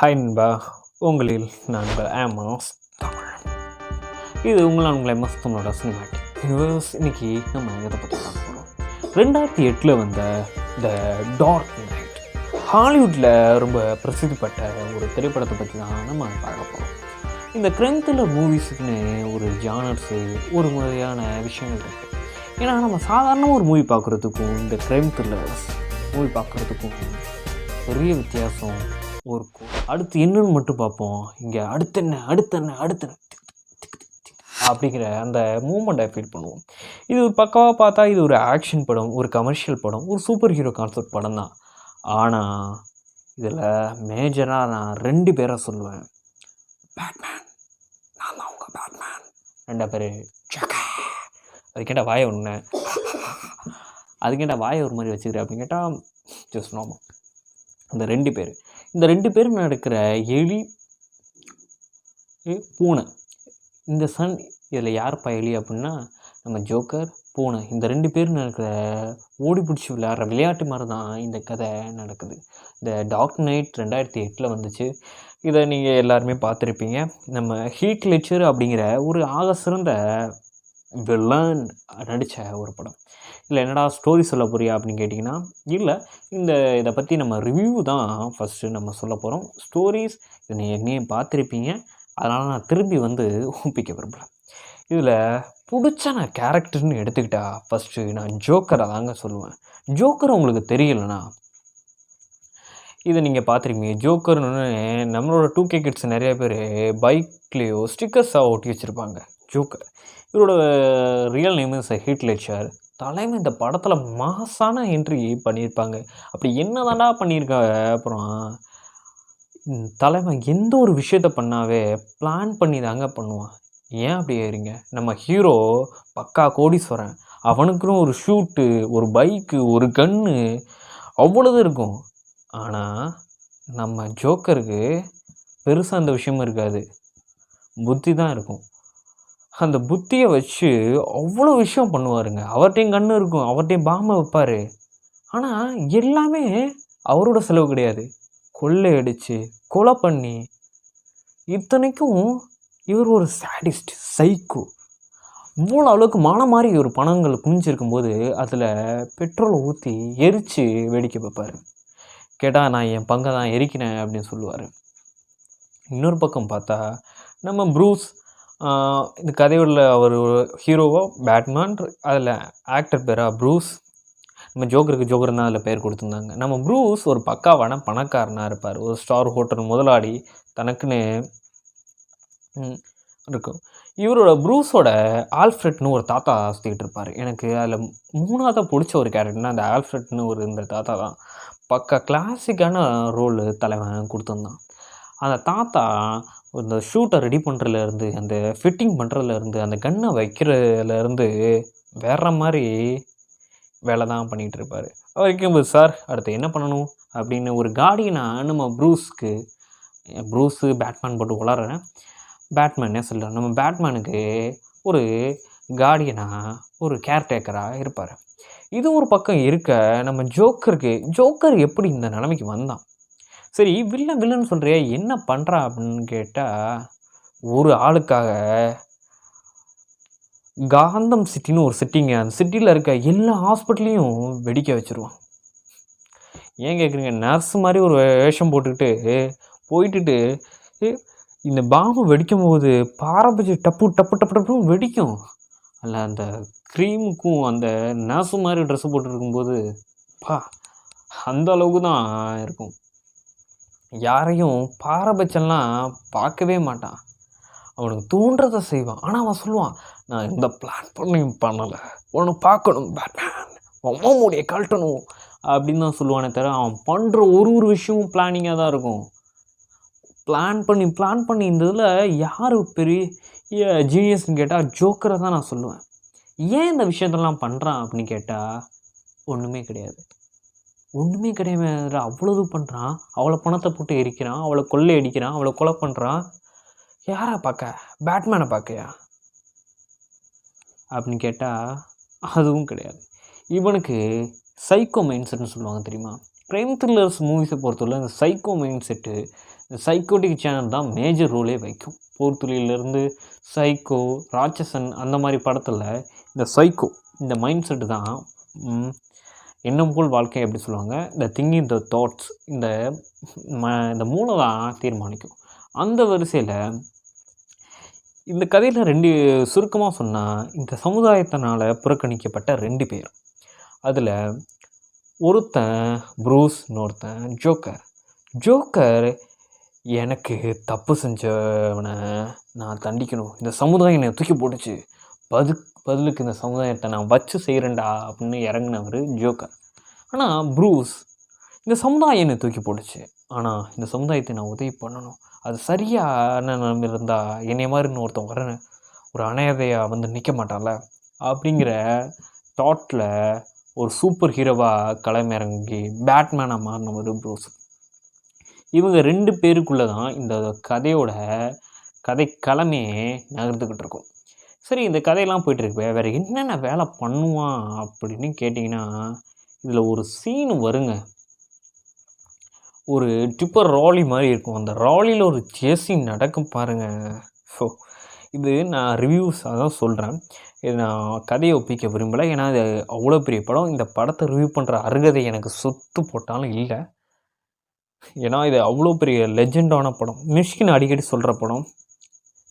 Hi நண்பா. உங்களில் நான் உங்கள் ஆமாஸ் தமிழ் இது உங்களால் உங்களை எம்எஸ் தமிழோட சினிமாட்டிக் யூனிவர்ஸ் இன்னைக்கு நம்ம எதை பற்றி பார்க்க போகிறோம் ரெண்டாயிரத்தி எட்டில் வந்த த டார்க் நைட் ஹாலிவுட்டில் ரொம்ப பிரசித்தி பெற்ற ஒரு திரைப்படத்தை பற்றி தான் நம்ம பார்க்க போகிறோம் இந்த கிரைம் த்ரில்லர் மூவிஸுக்குன்னு ஒரு ஜானர்ஸு ஒரு முறையான விஷயங்கள் இருக்குது ஏன்னா நம்ம சாதாரண ஒரு மூவி பார்க்குறதுக்கும் இந்த கிரைம் த்ரில்லர்ஸ் மூவி பார்க்குறதுக்கும் பெரிய வித்தியாசம் ஒரு அடுத்து இன்னொன்று மட்டும் பார்ப்போம். இங்கே அடுத்து என்ன அடுத்து என்ன அடுத்து என்ன அப்படிங்கிற அந்த மூமெண்ட்டை ஃபீல் பண்ணுவோம். இது ஒரு பக்காவாக பார்த்தா இது ஒரு ஆக்ஷன் படம் ஒரு கமர்ஷியல் படம் ஒரு சூப்பர் ஹீரோ கான்செப்ட் படம் தான். ஆனால் இதில் மேஜராக நான் ரெண்டு பேரை சொல்லுவேன். பேட்மேன் நான் தான் உங்கள் பேட்மேன் ரெண்டா பேர் அதுக்கேட்ட வாயை ஒன்று அதுக்கேட்ட வாயை ஒரு மாதிரி வச்சுக்கிறேன் அப்படின்னு கேட்டால் ஜஸ்ட் நோமா இந்த ரெண்டு பேர். இந்த ரெண்டு பேரும் நடக்கிற? எலி பூனை. இந்த சன் இதில் யாருப்பா எலி அப்படின்னா நம்ம ஜோக்கர் பூனை. இந்த ரெண்டு பேரும் நடக்கிற? ஓடி பிடிச்சி விளையாடுற விளையாட்டு மாதிரி தான் இந்த கதை நடக்குது. இந்த டாக் நைட் ரெண்டாயிரத்தி எட்டில் வந்துச்சு. இதை நீங்கள் எல்லாருமே பார்த்துருப்பீங்க. நம்ம ஹீட் லெக்சர் அப்படிங்கிற ஒரு ஆக சிறந்த வில்லன் நடித்த ஒரு படம். இல்லை என்னடா ஸ்டோரி சொல்ல போறியா அப்படின்னு கேட்டிங்கன்னா இல்லை இந்த இதை பற்றி நம்ம ரிவ்யூ தான் ஃபஸ்ட்டு நம்ம சொல்ல போகிறோம் ஸ்டோரிஸ் இதை நீங்கள் எங்கேயும் பார்த்துருப்பீங்க. அதனால் நான் திரும்பி வந்து ஒப்பிக்க விரும்பல. இதில் பிடிச்ச நான் கேரக்டர்னு எடுத்துக்கிட்டா ஃபஸ்ட்டு நான் ஜோக்கரை தாங்க சொல்லுவேன். ஜோக்கர் உங்களுக்கு தெரியலனா? இதை நீங்கள் பார்த்துருப்பீங்க. ஜோக்கர்னு நம்மளோட டூ கே கிட்ஸ் நிறைய பேர் பைக்லேயோ ஸ்டிக்கர்ஸாக ஒட்டி வச்சுருப்பாங்க. ஜோக்கர். இவரோட real name is Heath Ledger தலைமை இந்த படத்தில் மாசான என்ட்ரி பண்ணியிருப்பாங்க. அப்படி என்ன தாண்டா பண்ணியிருக்காங்க அப்புறம் தலைமை எந்த ஒரு விஷயத்த பண்ணாவே பிளான் பண்ணி தாங்க பண்ணுவான். ஏன் அப்படி ஏறிங்க நம்ம ஹீரோ பக்கா கோடீஸ்வரன். அவனுக்குன்னு ஒரு ஷூட்டு ஒரு பைக்கு ஒரு கன்று அவ்வளோது இருக்கும். ஆனால் நம்ம ஜோக்கருக்கு பெருசாக அந்த விஷயமும் இருக்காது. புத்தி தான் இருக்கும். அந்த புத்தியை வச்சு அவ்வளோ விஷயம் பண்ணுவாருங்க. அவர்கிட்டையும் கண்ணு இருக்கும் அவர்கிட்டையும் பாம்பை வைப்பார். ஆனால் எல்லாமே அவரோட செலவு கிடையாது. கொள்ளை அடித்து கொலை பண்ணி இத்தனைக்கும் இவர் ஒரு சாடிஸ்ட் சைக்கோ இவ்வளோ அளவுக்கு மன மாதிரி ஒரு பணங்கள் குமிஞ்சிருக்கும்போது அதில் பெட்ரோலை ஊற்றி எரித்து வேடிக்கை பார்ப்பார். கேட்டால் நான் என் பங்கை தான் எரிக்கினேன் அப்படின்னு சொல்லுவார். இன்னொரு பக்கம் பார்த்தா நம்ம ப்ரூஸ் இந்த கதையுள்ள அவர் ஹீரோவோ பேட்மேன் அதில் ஆக்டர் பேரா ப்ரூஸ். நம்ம ஜோக்கருக்கு ஜோக்கர் தான் அதில் பேர் கொடுத்துருந்தாங்க. நம்ம ப்ரூஸ் ஒரு பக்காவான பணக்காரனாக இருப்பார். ஒரு ஸ்டார் ஹோட்டல் முதலாளி தனக்குன்னு இருக்கும். இவரோட ப்ரூஸோட ஆல்ஃப்ரெட்னு ஒரு தாத்தா சுற்றிக்கிட்டு இருப்பார். எனக்கு அதில் மூணாவதாக பிடிச்ச ஒரு கேரக்டர்னா அந்த ஆல்ஃப்ரெட்னு ஒரு இந்த தாத்தா தான். பக்கா கிளாசிக்கான ரோல் தலைவன் கொடுத்துருந்தான். அந்த தாத்தா இந்த ஷூட்டை ரெடி பண்ணுறதுலேருந்து அந்த ஃபிட்டிங் பண்ணுறதுலேருந்து அந்த கன்னை வைக்கிறதுலேருந்து வேற மாதிரி வேலை தான் பண்ணிகிட்டு இருப்பார். வரைக்கும் சார் அடுத்து என்ன பண்ணணும்? அப்படின்னு ஒரு கார்டியனாக நம்ம ப்ரூஸ்க்கு ப்ரூஸு பேட்மேன் போட்டு உளறேன். பேட்மேனே சொல்கிறேன் நம்ம பேட்மேனுக்கு ஒரு கார்டியனாக ஒரு கேர்டேக்கராக இருப்பார். இது ஒரு பக்கம் இருக்க நம்ம ஜோக்கருக்கு ஜோக்கர் எப்படி இந்த நிலைமைக்கு வந்தான்? சரி வில்லன் வில்லன் சொல்கிறியா என்ன பண்ணுறா அப்படின்னு கேட்டால் ஒரு ஆளுக்காக காந்தம் சிட்டின்னு ஒரு சிட்டிங்க. அந்த சிட்டியில் இருக்க எல்லா ஹாஸ்பிட்டலையும் வெடிக்க வச்சுருவான். ஏன் கேட்குறீங்க நர்ஸ் மாதிரி ஒரு வேஷம் போட்டுக்கிட்டு போயிட்டுட்டு இந்த பாம்பு வெடிக்கும் போது பாரம்பரிய டப்பு டப்பு டப்பு டப்புன்னு வெடிக்கும். அல்ல அந்த க்ரீமுக்கும் அந்த நர்ஸு மாதிரி ட்ரெஸ்ஸு போட்டுருக்கும்போது பா அந்த அளவுக்கு தான் இருக்கும். யாரையும் பாரபட்சம்லாம் பார்க்கவே மாட்டான். அவனுக்கு தோன்றதை செய்வான். ஆனால் அவன் சொல்லுவான் நான் இந்த பிளான் பண்ணியும் பண்ணலை. உன்னை பார்க்கணும் பேட்மேன் அம்மா கழட்டணும். அப்படின்னு தான் சொல்லுவானே தவிர அவன் பண்ணுற ஒரு ஒரு விஷயமும் பிளானிங்காக தான் இருக்கும். பிளான் பண்ணி பிளான் பண்ணி இந்த இதில் யார் பெரிய ஜீனியஸ்ன்னு கேட்டால் ஜோக்கரை தான் நான் சொல்லுவேன். ஏன் இந்த விஷயத்தெல்லாம் பண்ணுறான் அப்படின்னு கேட்டால் ஒன்றுமே கிடையாது. ஒன்றுமே கிடையாது அவ்வளவு பண்ணுறான் அவளை பணத்தை போட்டு எரிக்கிறான். அவளை கொள்ளை அடிக்கிறான். அவளை கொலை பண்ணுறான் யாரை பார்க்க? பேட்மேனை பார்க்கையா? அப்படின்னு கேட்டால் அதுவும் கிடையாது. இவனுக்கு சைக்கோ மைண்ட் செட்னு சொல்லுவாங்க தெரியுமா? க்ரைம் த்ரில்லர்ஸ் மூவிஸை பொறுத்தவரை இந்த சைக்கோ மைண்ட் செட்டு இந்த சைக்கோட்டிக் சேனல் தான் மேஜர் ரோலே வைக்கும். போர்த்துளியிலேருந்து சைக்கோ ராட்சசன் அந்த மாதிரி படத்தில் இந்த சைக்கோ இந்த மைண்ட் செட்டு தான் எண்ணம் போல் வாழ்க்கை எப்படி சொல்லுவாங்க. இந்த திங்கிங் த தாட்ஸ் இந்த ம இந்த மூளை தான் தீர்மானிக்கும். அந்த வரிசையில் இந்த கதையில் ரெண்டு சுருக்கமாக சொன்னால் இந்த சமுதாயத்தினால் புறக்கணிக்கப்பட்ட ரெண்டு பேர். அதில் ஒருத்தன் ப்ரூஸ் இன்னொருத்தன் ஜோக்கர். ஜோக்கர் எனக்கு தப்பு செஞ்சவனை நான் தண்டிக்கணும். இந்த சமுதாயம் என்னை தூக்கி போட்டுச்சு. பது பதிலுக்கு இந்த சமுதாயத்தை நான் வச்சு செய்கிறேன்டா அப்படின்னு இறங்கினவர் ஜோக்கர். ஆனால் ப்ரூஸ் இந்த சமுதாயம் என்னை தூக்கி போட்டுச்சு. ஆனால் இந்த சமுதாயத்தை நான் உதவி பண்ணணும். அது சரியான நிலைமை இருந்தால் என்னைய மாதிரி இன்னொருத்தன் வர ஒரு அனாதையாக வந்து நிற்க மாட்டான்ல அப்படிங்கிற தாட்டில் ஒரு சூப்பர் ஹீரோவாக களமிறங்கி பேட்மேனாக மாறினவர் ப்ரூஸ். இவங்க ரெண்டு பேருக்குள்ளே தான் இந்த கதையோட கதை களமே நகர்ந்துக்கிட்டு இருக்கும். சரி இந்த கதையெல்லாம் போயிட்டுருக்கு. வேறு என்னென்ன வேலை பண்ணுவான் அப்படின்னு கேட்டிங்கன்னா இதில் ஒரு சீன் வருங்க. ஒரு டிப்பர் ராலி மாதிரி இருக்கும். அந்த ராலியில் ஒரு ஜேசி நடக்கும் பாருங்கள் ஸோ இது நான் ரிவ்யூஸ் அதான் சொல்கிறேன் இது நான் கதையை ஒப்பிக்க விரும்பலை. ஏன்னா இது அவ்வளோ பெரிய படம். இந்த படத்தை ரிவ்யூ பண்ணுற அருகதை எனக்கு சொத்து போட்டாலும் இல்லை. ஏன்னா இது அவ்வளோ பெரிய லெஜெண்டான படம். மிஷ்கின் அடிக்கடி சொல்கிற படம்.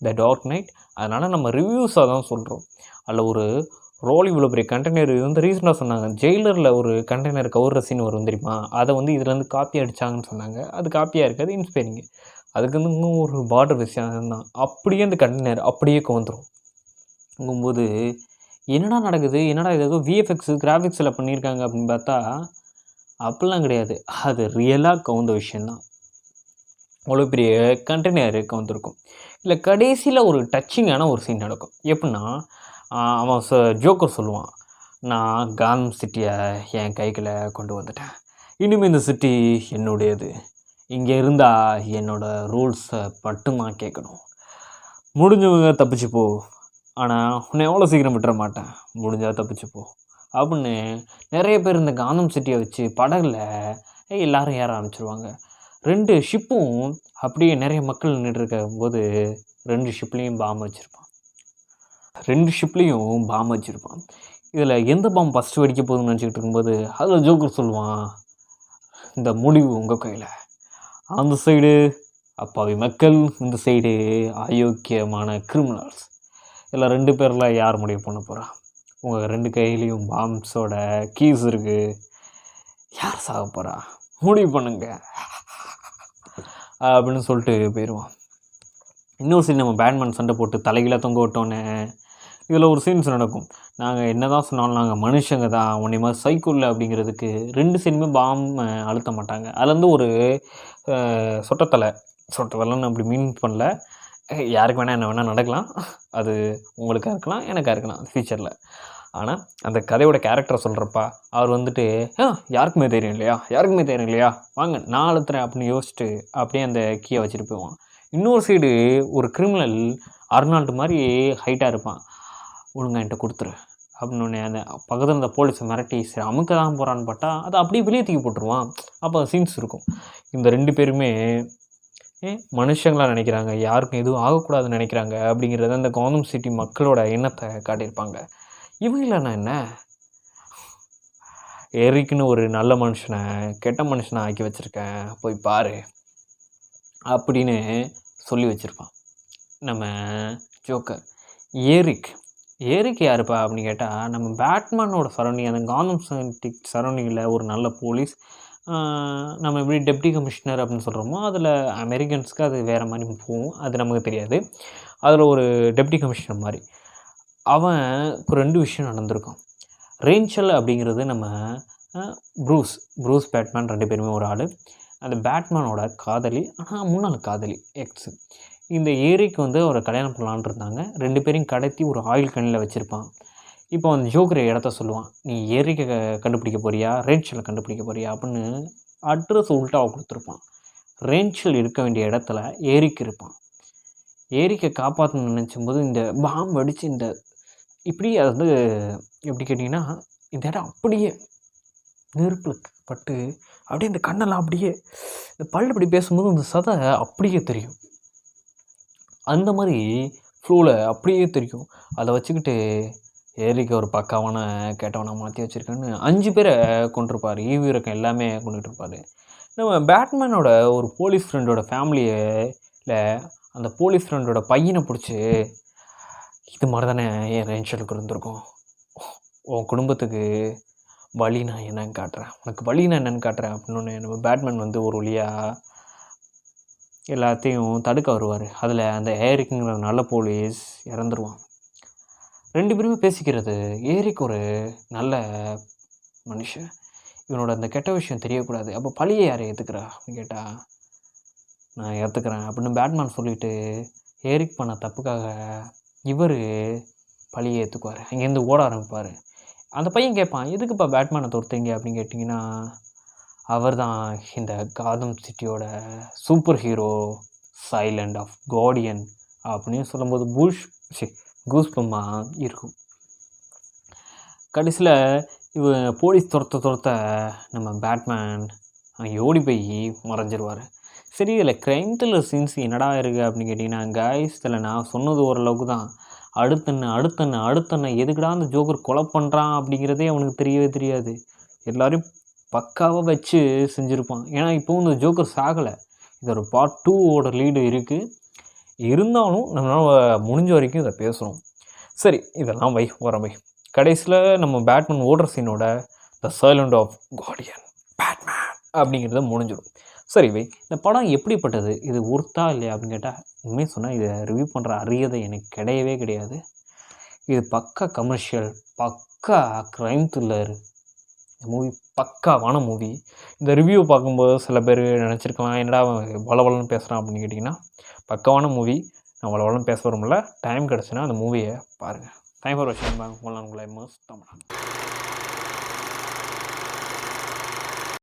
த டார்க் நைட் அதனால் நம்ம ரிவ்யூஸாக தான் சொல்கிறோம் அதில் ஒரு ரோல் இவ்வளோ பெரிய கண்டெய்னர் இது வந்து ரீசெண்டாக சொன்னாங்க. ஜெயிலரில் ஒரு கண்டெய்னர் கவுர்ற சீன் வரும் தெரியுமா? அதை வந்து இதுலேருந்து காப்பி அடிச்சாங்கன்னு சொன்னாங்க. அது காப்பியாக இருக்காது இன்ஸ்பைரிங்கு அதுக்கு வந்து இன்னும் ஒரு பார்டர் விஷயம் தான் அப்படியே அந்த கண்டெய்னர் அப்படியே கவுந்துரும்ங்கும்போது என்னடா நடக்குது? என்னடா இது? ஏதோ விஎஃப்எக்ஸ் கிராஃபிக்ஸில் பண்ணியிருக்காங்க அப்படின்னு பார்த்தா அப்படிலாம் கிடையாது. அது ரியலாக கவுந்த விஷயந்தான் அவ்வளோ பெரிய கண்டெய்னர் வந்திருக்கும். இல்லை கடைசியில் ஒரு டச்சிங்கான ஒரு சீன் நடக்கும். எப்படின்னா அவன் ச ஜோக்கர் சொல்லுவான் நான் காந்தம் சிட்டியை என் கைக்குள்ள கொண்டு வந்துட்டேன். இனிமேல் இந்த சிட்டி என்னுடையது. இங்கே இருந்தால் என்னோட ரூல்ஸை மட்டும்தான் கேட்கணும். முடிஞ்சவங்க தப்பிச்சு போ. ஆனால் உன்னை எவ்வளோ சீக்கிரம் விட்டுற மாட்டேன். முடிஞ்சால் தப்பிச்சு போ. அப்படின்னு நிறைய பேர் இந்த காந்தம் சிட்டியை வச்சு படகுல எல்லோரும் ஏற ஆரம்பிச்சிருவாங்க. ரெண்டு ஷிப்பும் அப்படியே நிறைய மக்கள் நின்றுட்டு போது ரெண்டு ஷிப்லேயும் பாம்பு வச்சுருப்பான். ரெண்டு ஷிப்லேயும் பாம்பு வச்சுருப்பான். இதில் எந்த பாம்பு ஃபஸ்ட்டு வெடிக்க போகுதுன்னு நினச்சிக்கிட்டு இருக்கும்போது அதில் ஜோக்கர் சொல்லுவான் இந்த முடிவு உங்கள் கையில். அந்த சைடு அப்பாவி மக்கள் இந்த சைடு அயோக்கியமான கிரிமினல்ஸ் இதில் ரெண்டு பேரில் யார் முடிவு பண்ண போகிறா உங்கள் ரெண்டு கையிலையும் பாம்ஸோட கீஸ் இருக்குது யார் சாக போகிறா முடிவு பண்ணுங்கள் அப்படின்னு சொல்லிட்டு போயிடுவான் இன்னொரு சீன் நம்ம பேட்மேன் சண்டை போட்டு தலைகீழ தொங்க விட்டோன்னே இதில் ஒரு சீன்ஸ் நடக்கும். நாங்கள் என்ன தான் சொன்னாலும் நாங்கள் மனுஷங்க தான். உன்னை மாதிரி சைக்கிளில் அப்படிங்கிறதுக்கு ரெண்டு சைடுமே பாம் அழுத்த மாட்டாங்க. அதுலேருந்து ஒரு சொட்டத்தலை சொட்டத்தலைன்னு அப்படி மீன் பண்ணல. யாருக்கு வேணால் என்ன வேணால் நடக்கலாம். அது உங்களுக்காக இருக்கலாம் எனக்காக இருக்கலாம் ஃப்யூச்சரில் ஆனால் அந்த கதையோட கேரக்டரை சொல்கிறப்பா அவர் வந்துட்டு ஆ யாருக்குமே தெரியும் இல்லையா? யாருக்குமே தெரியும் இல்லையா? வாங்க நான் அழுத்துறேன் அப்படின்னு யோசிச்சுட்டு அப்படியே அந்த கீயை வச்சுட்டு போவான் இன்னொரு சைடு ஒரு கிரிமினல் அர்னால்டு மாதிரி ஹைட்டாக இருப்பான். ஒழுங்கா என்கிட்ட கொடுத்துரு. அப்படின்னு அந்த பக்கத்தில் இருந்த போலீஸை மிரட்டி சரி அமுக்க தான் போகிறான்னு பார்த்தா அதை அப்படியே வெளியே தூக்கி போட்டுருவான். அப்போ சீன்ஸ் இருக்கும். இந்த ரெண்டு பேருமே ஏ மனுஷங்களாக நினைக்கிறாங்க. யாருக்கும் எதுவும் ஆகக்கூடாதுன்னு நினைக்கிறாங்க. அப்படிங்கிறத அந்த கவர்மெண்ட் சிட்டி மக்களோட எண்ணத்தை காட்டியிருப்பாங்க. இவங்கள நான் என்ன? எரிக்குன்னு ஒரு நல்ல மனுஷனை கெட்ட மனுஷனை ஆக்கி வச்சுருக்கேன். போய் பாரு. அப்படின்னு சொல்லி வச்சுருப்பான். நம்ம ஜோக்கர். ஏரிக். ஏரிக் யாருப்பா அப்படின்னு கேட்டால் நம்ம பேட்மேனோட சரௌண்டிங் அந்த காந்தம் சிட்டிக் சரௌண்டிங்கில் ஒரு நல்ல போலீஸ் நம்ம எப்படி டெப்டி கமிஷனர் அப்படின்னு சொல்கிறோமோ அதில் அமெரிக்கன்ஸ்க்கு அது வேறு மாதிரி போகும். அது நமக்கு தெரியாது. அதில் ஒரு டெப்டி கமிஷனர் மாதிரி. அவன் இப்போ ரெண்டு விஷயம் நடந்திருக்கும். ரேஞ்சல் அப்படிங்கிறது நம்ம ப்ரூஸ் ப்ரூஸ் பேட்மேன் ரெண்டு பேருமே ஒரு ஆள். அந்த பேட்மேனோட காதலி ஆனால் முன்னாள் காதலி எக்ஸ் இந்த ஏரிக்கு வந்து அவரை கல்யாணம் பண்ணலான் இருந்தாங்க. ரெண்டு பேரையும் கடத்தி ஒரு ஆயில் கண்ணில் வச்சுருப்பான். இப்போ அந்த ஜோக்கரை இடத்த சொல்லுவான். நீ ஏரிக்கை க- கண்டுபிடிக்க போறியா? ரேஞ்சலை கண்டுபிடிக்க போறியா? அப்படின்னு அட்ரஸ் உள்ட்டாவை கொடுத்துருப்பான். ரேஞ்சல் இருக்க வேண்டிய இடத்துல ஏரிக்கு இருப்பான். ஏரிக்கை காப்பாற்றணும்னு நினச்சும் போது இந்த பாம்பு அடித்து இந்த இப்படி அது வந்து எப்படி கேட்டிங்கன்னா இந்த இடம் அப்படியே நெருப்பில் பட்டு அப்படியே இந்த கண்ணெல்லாம் அப்படியே இந்த பல்லு அப்படி பேசும்போது அந்த சதை அப்படியே தெரியும். அந்த மாதிரி ஃப்ளோவில் அப்படியே தெரியும். அதை வச்சுக்கிட்டு ஏரிக்கு ஒரு பக்காவான கேட்டவனை மாற்றி வச்சுருக்கேன்னு அஞ்சு பேரை கொண்டிருப்பார் ஈவி இறக்கம் எல்லாமே கொண்டுகிட்டு இருப்பார். நம்ம பேட்மேனோட ஒரு போலீஸ் ஃப்ரெண்டோட ஃபேமிலியில் அந்த போலீஸ் ஃப்ரெண்டோட பையனை பிடிச்சி இது மாதிரி தானே என் ரேஞ்சலுக்கு இருந்திருக்கும். உன் குடும்பத்துக்கு வழி நான் என்னன்னு காட்டுறேன். உனக்கு வழி நான் என்னன்னு காட்டுறேன் அப்படின்னு நம்ம பேட்மேன் வந்து ஒரு வழியாக எல்லாத்தையும் தடுக்க வருவார். அதில் அந்த ஏரிக்குங்கிற நல்ல போலீஸ் இறந்துருவான். ரெண்டு பேருமே பேசிக்கிறது ஏரிக்கு ஒரு நல்ல மனுஷன். இவனோட அந்த கெட்ட விஷயம் தெரியக்கூடாது. அப்போ பழியை யாரை ஏற்றுக்கிறா அப்படின்னு கேட்டால் நான் ஏற்றுக்கிறேன் அப்படின்னு பேட்மேன் சொல்லிட்டு ஏரிக் பண்ண தப்புக்காக இவர் பழியை ஏற்றுக்குவார் அங்கேருந்து ஓட ஆரம்பிப்பார். அந்த பையன் கேட்பான் எதுக்குப்பா பேட்மேனை தொடுத்தீங்க அப்படின்னு கேட்டிங்கன்னா அவர் தான் இந்த Gotham சிட்டியோட super hero silent of guardian அப்படின்னு சொல்லும்போது புஷ் கூஸ்பம்மா இருக்கும். கடைசியில் இவ போலீஸ் துரத்த துரத்த நம்ம பேட்மேன் அங்கே ஓடி போய் மறைஞ்சிருவார். சரி இதில் க்ரைம் த்ரில்லர் சீன்ஸ் என்னடா இருக்குது அப்படின்னு கேட்டிங்கன்னா கைஸ் இதில் நான் சொன்னது ஓரளவுக்கு தான். அடுத்தண்ண அடுத்தண்ண அடுத்தண்ண எதுக்குடா அந்த ஜோக்கர் கொலை பண்ணுறான் அப்படிங்கிறதே அவனுக்கு தெரியவே தெரியாது. எல்லோரையும் பக்காவாக வச்சு செஞ்சுருப்பான். ஏன்னா இப்போவும் இந்த ஜோக்கர் சாகலை. இதோட பார்ட் டூவோட லீடு இருக்குது இருந்தாலும் நம்மளால் முடிஞ்ச வரைக்கும் இதை பேசுகிறோம் சரி இதெல்லாம் வை ஓரம் வை. கடைசியில் நம்ம பேட்மேன் ஓடுற சீனோட the silent of guardian Batman அப்படிங்கிறத முடிஞ்சிடும். சரி வை இந்த படம் எப்படிப்பட்டது? இது ஒர்த்தா இல்லையா அப்படின்னு கேட்டால் உண்மையை சொன்னால் இதை ரிவ்யூ பண்ணுற அரியதை எனக்கு கிடையவே கிடையாது. இது பக்கா கமர்ஷியல் பக்கா க்ரைம் த்ரில்லர் இந்த மூவி பக்காவான மூவி இந்த ரிவ்யூ பார்க்கும்போது சில பேர் நினச்சிருக்கலாம் என்னடா வளவலன்னு பேசுகிறான் அப்படின்னு கேட்டிங்கன்னா பக்காவான மூவி நான் வளவலன்னு பேச வரும்ல டைம் கிடச்சுன்னா அந்த மூவியை பாருங்கள் டைம் ஃபார் வாட்சிங் உங்களை மஸ்ட் தமிழ்